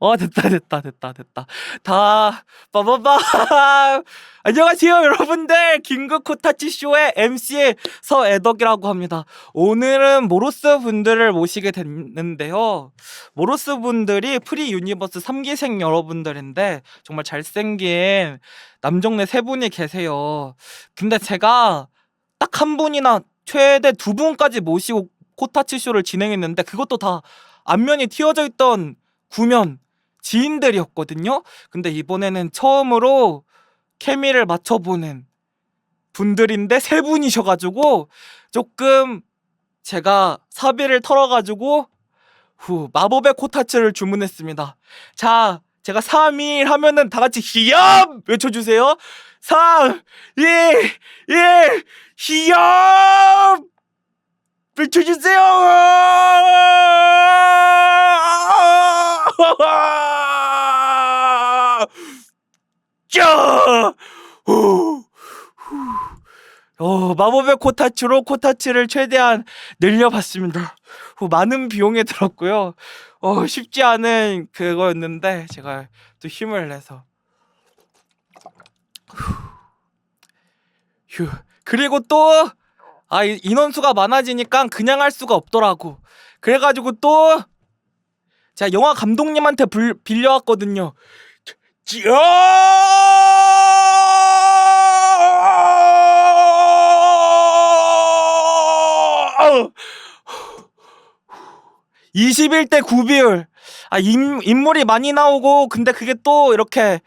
어 됐다 됐다 됐다 됐다. 다 빠바밤. 안녕하세요 여러분들. 긴급 코타치 쇼의 MC 서애덕이라고 합니다. 오늘은 모로스 분들을 모시게 됐는데요. 모로스 분들이 프리 유니버스 3기생 여러분들인데 정말 잘생긴 남정네 세 분이 계세요. 근데 제가 딱 한 분이나 최대 두 분까지 모시고 코타치 쇼를 진행했는데 그것도 다 안면이 튀어져 있던 구면 지인들이었거든요. 근데 이번에는 처음으로 케미를 맞춰보는 분들인데 세 분이셔가지고 조금 제가 사비를 털어가지고 후 마법의 코타츠를 주문했습니다. 자, 제가 3, 2, 1 하면은 다 같이 히염 외쳐주세요. 3, 2, 1 히염 외쳐주세요. 짜! 후, 후. 어, 마법의 코타츠로 코타츠를 최대한 늘려봤습니다. 후, 많은 비용이 들었고요. 어, 쉽지 않은 그거였는데 제가 또 힘을 내서 후. 휴. 그리고 또 아, 이- 인원수가 많아지니까 그냥 할 수가 없더라고. 그래가지고 또 제가 영화 감독님한테 불, 빌려왔거든요. 짜! 21대 9비율. 아, 인, 인물이 많이 나오고, 근데 그게 또 이렇게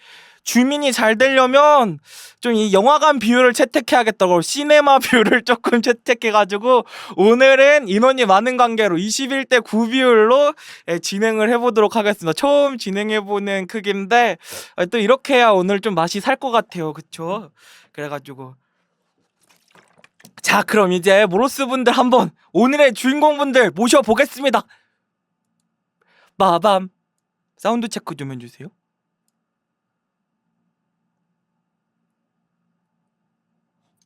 주민이 잘 되려면 좀 이 영화관 비율을 채택해야겠다고 시네마 비율을 조금 채택해가지고 오늘은 인원이 많은 관계로 21대 9 비율로 예, 진행을 해보도록 하겠습니다. 처음 진행해보는 크기인데 아, 또 이렇게 해야 오늘 좀 맛이 살 것 같아요. 그쵸? 그래가지고 자 그럼 이제 모로스 분들 한번 오늘의 주인공 분들 모셔보겠습니다. 마밤 사운드 체크 좀 해주세요.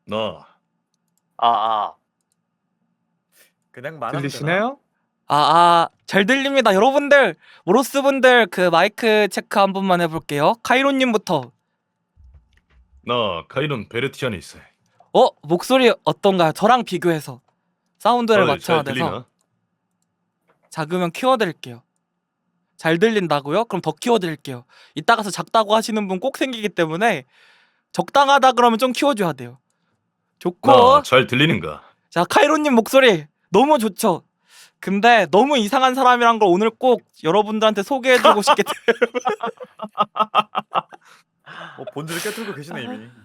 너 아, 아. 그냥 말하면 들리시나요? 아, 아, 잘 들립니다. 여러분들, 모로스 분들 그 마이크 체크 한 번만 해볼게요. 카이로님부터. 너 카이론 베르티안이 있어. 어, 목소리 어떤가요? 저랑 비교해서. 사운드를 어, 맞춰야 잘 돼서 들리나? 작으면 키워드릴게요. 잘 들린다고요? 그럼 더 키워드릴게요. 이따 가서 작다고 하시는 분 꼭 생기기 때문에 적당하다 그러면 좀 키워줘야 돼요. 좋고. 너잘 들리는가? 자, 카이로님 목소리 너무 좋죠? 근데 너무 이상한 사람이란 걸 오늘 꼭 여러분들한테 소개해주고 싶기 때문에 뭐 본질을 깨뜨리고 계시네 이미. 음,